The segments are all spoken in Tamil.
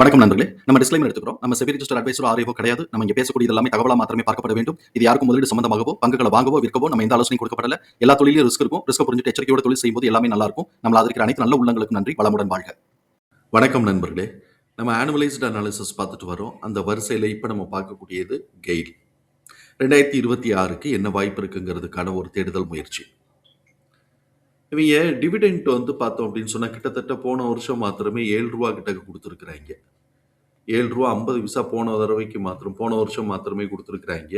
வணக்கம் நண்பர்களே. நம்ம டிஸ்க்ளைமர் எடுத்துக்கிறோம். நம்ம செபி ரிஜிஸ்டர் அட்வைசர் ஆரியோ கிடையாது. நம்ம இங்க பேசக்கூடிய எல்லாமே தகவலா மாத்திரமே பார்க்கப்பட வேண்டும். இது யாருக்கும் முதலீடு சம்பந்தமாகவோ பங்குகளை வாங்கவோ விற்கவோ நம்ம எந்த ஆலோசனை கொடுக்கப்படல. எல்லா தொழிலும் ரிஸ்க் இருக்கும். ரிஸ்க் புரிஞ்சுட்டு எச்சரிக்கையோட தொழில் செய்யும்போது எல்லாமே நல்லா இருக்கும். நம்ம அதற்கு அனைத்து நல்ல உள்ளங்களுக்கு நன்றி. வளமுடன் வாழ்க. வணக்கம் நண்பர்களே. நம்ம ஆனுவலைஸ்டு அனாலிசிஸ் பார்த்துட்டு வரோம். அந்த வரிசையில் இப்போ நம்ம பார்க்கக்கூடியது கெயில். ரெண்டாயிரத்தி இருபத்தி ஆறுக்கு என்ன வாய்ப்பு இருக்குங்கிறதுக்கான ஒரு தேடுதல் முயற்சி. இவங்க டிவிடெண்ட் வந்து பார்த்தோம் அப்படின்னு சொன்னால் கிட்டத்தட்ட போன வருஷம் மாத்திரமே ஏழு ரூபா கிட்ட கொடுத்துருக்குறாங்க. ஏழு ரூபா ஐம்பது விசா போன தடவைக்கு மாத்திரம் போன வருஷம் மாத்திரமே கொடுத்துருக்குறாங்க.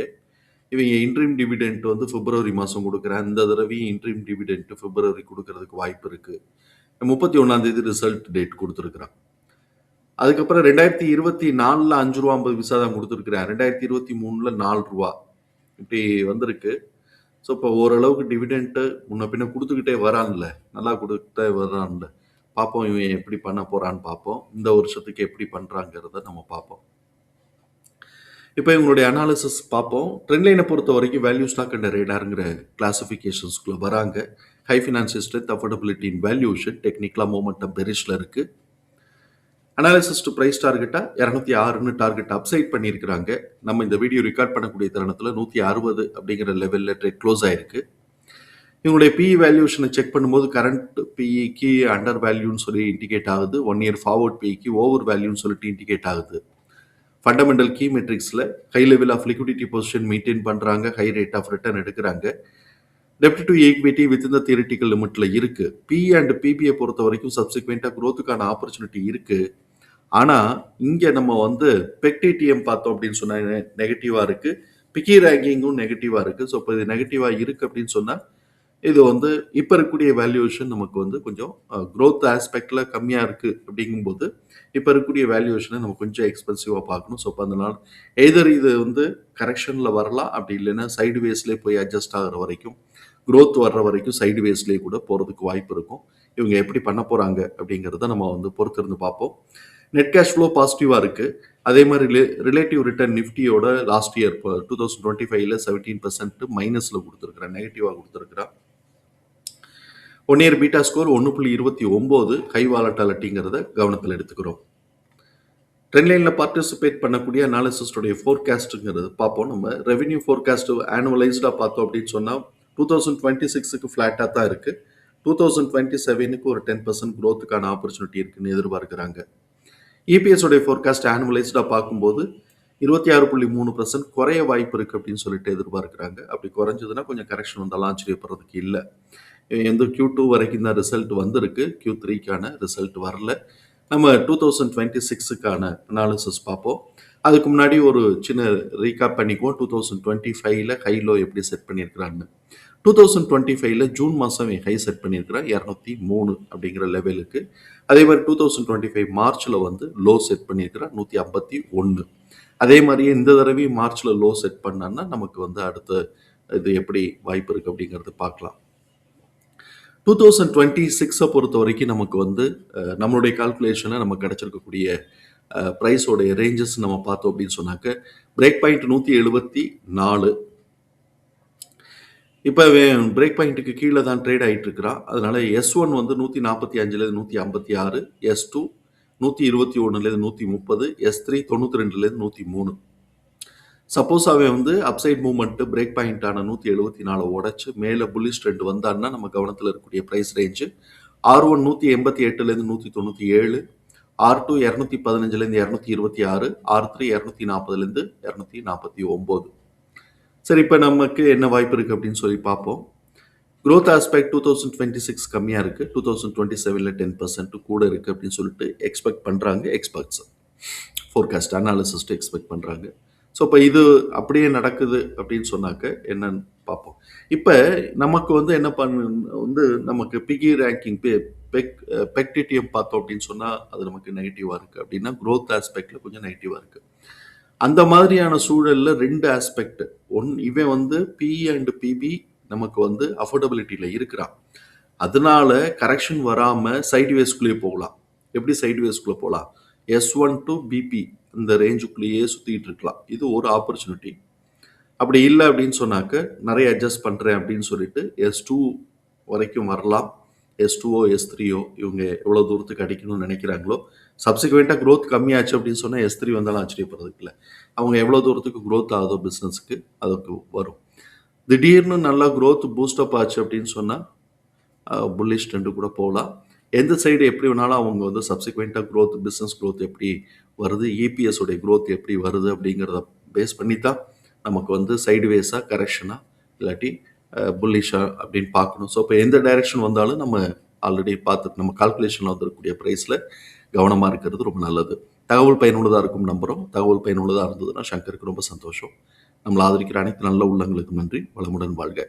இவங்க இன்ட்ரீம் டிவிடெண்ட் வந்து பிப்ரவரி மாதம் கொடுக்குறேன் இந்த தடவையும் இன்ட்ரீம் டிவிடெண்ட் பிப்ரவரி கொடுக்கறதுக்கு வாய்ப்பு இருக்குது முப்பத்தி ஒன்றாந்தேதி ரிசல்ட் டேட் கொடுத்துருக்குறான். அதுக்கப்புறம் ரெண்டாயிரத்தி இருபத்தி நாலில் அஞ்சு ரூபா ஐம்பது விசா தான் கொடுத்துருக்குறேன். ரெண்டாயிரத்தி இருபத்தி மூணில் நாலு ரூபா. இப்படி வந்திருக்கு. ஸோ இப்போ ஓரளவுக்கு டிவிடெண்ட்டு முன்ன பின்ன கொடுத்துக்கிட்டே வரான்ல. நல்லா கொடுத்துட்டே வரான்ல. பார்ப்போம் இவன் எப்படி பண்ண போகிறான்னு பார்ப்போம் இந்த வருஷத்துக்கு எப்படி பண்ணுறாங்கிறத நம்ம பார்ப்போம் இப்போ இவங்களுடைய அனாலிசிஸ் பார்ப்போம் ட்ரெண்ட் லைனை பொறுத்த வரைக்கும் வேல்யூ ஸ்டாக் அண்ட் ரேடாருங்கிற கிளாஸிஃபிகேஷன்ஸ்குள்ளே வராங்க. High financial strength affordability in valuation டெக்னிக்கலாக மூமெண்டம் பெரிஷில் இருக்குது அனாலிசிஸ் டு ப்ரைஸ் டார்கெட்டாக இரநூத்தி ஆறுன்னு டார்கெட் அப்சைட் பண்ணியிருக்கிறாங்க. நம்ம இந்த வீடியோ ரெக்கார்ட் பண்ணக்கூடிய தருணத்தில் நூற்றி அறுபது அப்படிங்கிற லெவலில் ட்ரேட் க்ளோஸ் ஆயிருக்கு. இவங்களுடைய பிஇ வேல்யூஷனை செக் பண்ணும்போது கரண்ட் பிஇக்கு அண்டர் வேல்யூன்னு சொல்லி இண்டிகேட் ஆகுது. ஒன் இயர் ஃபார்வர்ட் பிஇக்கு ஓவர் வேல்யூன்னு சொல்லிட்டு இண்டிகேட் ஆகுது. Fundamental key மெட்ரிக்ஸில் high level of liquidity position maintain பண்ணுறாங்க ஹை ரேட் ஆஃப் ரிட்டர்ன் எடுக்கிறாங்க. டெப்ட் டு ஈக்விட்டி வித் இந்த தியரிட்டிக்கல் லிமிட்ல இருக்குது பி அண்ட் பிபியை பொறுத்த வரைக்கும் சப்சிக்வெண்ட்டாக க்ரோத்துக்கான ஆப்பர்ச்சுனிட்டி இருக்குது ஆனால் இங்கே நம்ம வந்து பெக்டிடிஎம் பார்த்தோம் அப்படின்னு சொன்னால் நெகட்டிவாக இருக்குது பிக்கி ரேங்கிங்கும் நெகட்டிவாக இருக்குது ஸோ இப்போ இது நெகட்டிவாக இருக்குது அப்படின்னு சொன்னால் இது வந்து இப்போ இருக்கக்கூடிய வேல்யூவேஷன் நமக்கு வந்து கொஞ்சம் க்ரோத் ஆஸ்பெக்டில் கம்மியாக இருக்குது அப்படிங்கும்போது இப்போ இருக்கக்கூடிய வேல்யூவேஷனை நம்ம கொஞ்சம் எக்ஸ்பென்சிவாக பார்க்கணும். ஸோ அப்போ அதனால் எதர் இது வந்து கரெக்ஷனில் வரலாம் அப்படி இல்லைன்னா சைடு வேஸ்லேயே போய் அட்ஜஸ்ட் ஆகிற வரைக்கும் க்ரோத் வர்ற வரைக்கும் சைடு வேஸ்லேயே கூட போகிறதுக்கு வாய்ப்பு இருக்கும். இவங்க எப்படி பண்ண போகிறாங்க அப்படிங்கிறத நம்ம வந்து பொறுத்திருந்து பார்ப்போம். நெட் கேஷ் ஃப்ளோ பாசிட்டிவாக இருக்குது அதே மாதிரி ரிலே ரிலேட்டிவ் ரிட்டர்ன் நிஃப்டியோட last year two thousand twenty ஃபைவ்ல செவன்டீன் பர்சன்ட் மைனஸில் கொடுத்துருக்குறேன் நெகட்டிவாக கொடுத்துருக்குறேன். ஒன் இயர் பீட்டா ஸ்கோர் ஒன்று புள்ளி இருபத்தி ஒம்பது ஹை வாலட்டாலிட்டிங்கிறத கவனத்தில் எடுத்துக்கிறோம். ட்ரெண்ட் லைனில் பார்ட்டிசிபேட் பண்ணக்கூடிய அனாலிசிஸ்டுடைய ஃபோர்காஸ்ட்டுங்கிறது பார்ப்போம். நம்ம ரெவென்யூ ஃபோர்காஸ்ட்டு ஆனுவலைஸ்டாக பார்த்தோம் அப்படின்னு சொன்னால் டூ தௌசண்ட் டுவெண்ட்டி சிக்ஸுக்கு ஃப்ளாட்டாக தான் இருக்குது டூ தௌசண்ட் டுவெண்ட்டி செவனுக்கு ஒரு டென் பர்சன்ட் க்ரோத்துக்கான ஆப்பர்ச்சுனிட்டி இருக்குன்னு எதிர்பார்க்குறாங்க. இபிஎஸோடைய ஃபோர்காஸ்ட் ஆனுவலைஸ்டாக பார்க்கும்போது இருபத்தி ஆறு புள்ளி மூணு பர்சன்ட் குறைய வாய்ப்பு இருக்குது அப்படின்னு சொல்லிட்டு எதிர்பார்க்குறாங்க. அப்படி குறைஞ்சதுன்னா கொஞ்சம் கரெக்ஷன் வந்தாலும் ஆச்சரியப்படுறதுக்கு இல்லை. எந்த கியூ டூ வரைக்கும் தான் ரிசல்ட் வந்திருக்கு கியூ த்ரீக்கான ரிசல்ட் வரல. நம்ம டூ தௌசண்ட் டுவெண்ட்டி சிக்ஸுக்கான அனாலிசிஸ் பார்ப்போம். அதுக்கு முன்னாடி ஒரு சின்ன ரீகாப் பண்ணிக்குவோம். டூ தௌசண்ட் டுவெண்ட்டி ஃபைவ்ல ஹை லோ எப்படி செட் பண்ணியிருக்கிறான்னு. டூ தௌசண்ட் டுவெண்ட்டி ஃபைவ்ல ஜூன் மாதம் ஹை செட் பண்ணியிருக்கிறான். இரநூத்தி மூணு அப்படிங்கிற லெவலுக்கு அதே மாதிரி டூ தௌசண்ட் டுவெண்ட்டி ஃபைவ் மார்ச்சில் வந்து லோ செட் பண்ணியிருக்கிறான். நூற்றி ஐம்பத்தி ஒன்று அதே மாதிரியே இந்த தடவையும் மார்ச்சில் லோ செட் பண்ணான்னா நமக்கு வந்து அடுத்த இது எப்படி வாய்ப்பு இருக்குது அப்படிங்கிறது பார்க்கலாம். டூ தௌசண்ட் டுவெண்ட்டி சிக்ஸை பொறுத்த வரைக்கும் நமக்கு வந்து நம்மளுடைய கால்குலேஷனை நம்ம கிடச்சிருக்கக்கூடிய ப்ரைஸோடைய ரேஞ்சஸ் நம்ம பார்த்தோம் அப்படின்னு சொன்னாக்க பிரேக் பாயிண்ட் நூற்றி எழுபத்தி நாலு. இப்போ பிரேக் பாயிண்ட்டுக்கு கீழே தான் ட்ரேட் ஆகிட்டு இருக்கிறான் அதனால எஸ் ஒன் வந்து நூற்றி நாற்பத்தி அஞ்சுலேருந்து நூற்றி ஐம்பத்தி ஆறு எஸ் டூ நூற்றி இருபத்தி ஒன்றுலேருந்து நூற்றி முப்பது எஸ் த்ரீ தொண்ணூற்றி ரெண்டுலேருந்து நூற்றி மூணு. சப்போஸ் அவன் வந்து அப்சைட் மூவ்மெண்ட்டு பிரேக் பாயிண்டான நூற்றி எழுபத்தி நாலு உடச்சு மேலே புல்லிஷ் ட்ரெண்ட் வந்தான்னா நம்ம கவனத்தில் இருக்கக்கூடிய ப்ரைஸ் ரேஞ்சு ஆர் ஒன் நூற்றி எண்பத்தி எட்டுலேருந்து நூற்றி தொண்ணூற்றி ஏழு ஆர் டூ இரநூத்தி பதினஞ்சுலேருந்து இரநூத்தி இருபத்தி ஆறு ஆர் த்ரீ இரநூத்தி நாற்பதுலேருந்து இரநூத்தி நாற்பத்தி ஒம்பது. சரி இப்போ நமக்கு என்ன வாய்ப்பு இருக்குது அப்படின்னு சொல்லி பார்ப்போம். Growth aspect two thousand twenty six கம்மியாக இருக்குது டூ தௌசண்ட் டுவெண்ட்டி செவனில் டென் பர்சன்ட் கூட இருக்குது அப்படின்னு சொல்லிட்டு எக்ஸ்பெக்ட் பண்ணுறாங்க எக்ஸ்பர்ட்ஸ் ஃபோர்காஸ்ட் அனாலிசிஸ்ட்டு எக்ஸ்பெக்ட் பண்ணுறாங்க ஸோ இப்போ இது அப்படியே நடக்குது அப்படின்னு சொன்னாக்க என்னன்னு பார்ப்போம். இப்போ நமக்கு வந்து என்ன பண்ண வந்து நமக்கு பிகி ரேங்கிங் பே பெக் பெக்டிடிஎம் பார்த்தோம் அப்படின்னு சொன்னால் அது நமக்கு நெகட்டிவாக இருக்குது அப்படின்னா க்ரோத் ஆஸ்பெக்டில் கொஞ்சம் நெகட்டிவாக இருக்குது அந்த மாதிரியான சூழலில் ரெண்டு ஆஸ்பெக்ட் ஒன் இவன் வந்து பி அண்ட் பிபி நமக்கு வந்து அஃபோர்டபிலிட்டியில் இருக்கிறான். அதனால கரெக்ஷன் வராமல் சைட்வேஸ்குள்ளேயே போகலாம். எப்படி சைட்வேஸ்குள்ளே போகலாம்? எஸ் ஒன் டு பிபி இந்த ரேஞ்சுக்குள்ளேயே சுற்றிட்டு இருக்கலாம். இது ஒரு ஆப்பர்ச்சுனிட்டி அப்படி இல்லை அப்படின்னு சொன்னாக்க நிறைய அட்ஜஸ்ட் பண்ணுறேன் அப்படின்னு சொல்லிட்டு எஸ் டூ வரைக்கும் வரலாம். எஸ் டூஓ எஸ் த்ரீயோ இவங்க எவ்வளோ தூரத்துக்கு அடிக்கணும்னு நினைக்கிறாங்களோ சப்சிக்வெண்ட்டாக க்ரோத் கம்மியாச்சு அப்படின்னு சொன்னால் எஸ் த்ரீ வந்தாலும் ஆச்சரியப்படுறதுக்கு இல்லை. அவங்க எவ்வளோ தூரத்துக்கு க்ரோத் ஆகுதோ பிஸ்னஸ்க்கு அதுக்கு வரும். திடீர்னு நல்லா க்ரோத் பூஸ்டப் ஆச்சு அப்படின்னு சொன்னால் புல்லிஷ் ட்ரெண்டு கூட போகலாம். எந்த சைடு எப்படி வேணாலும் அவங்க வந்து சப்சிக்வெண்ட்டாக க்ரோத் பிஸ்னஸ் க்ரோத் எப்படி வருது EPS க்ரோத் எப்படி வருது அப்படிங்கிறத பேஸ் பண்ணி தான் நமக்கு வந்து சைடுவேஸாக கரெக்ஷனாக இல்லாட்டி புல்லிஷாக அப்படின்னு பார்க்கணும். ஸோ இப்போ எந்த டைரெக்ஷன் வந்தாலும் நம்ம ஆல்ரெடி பார்த்து நம்ம கால்குலேஷனில் வந்துருக்கக்கூடிய ப்ரைஸில் கவனமாக இருக்கிறது ரொம்ப நல்லது. தகவல் பயனுள்ளதாக இருக்கும் நம்புகிறோம் தகவல் பயனுள்ளதாக இருந்ததுன்னா சங்கருக்கு ரொம்ப சந்தோஷம். நம்மளை ஆதரிக்கிற அனைத்து நல்ல உள்ளங்களுக்கு நன்றி. வளமுடன் வாழ்க.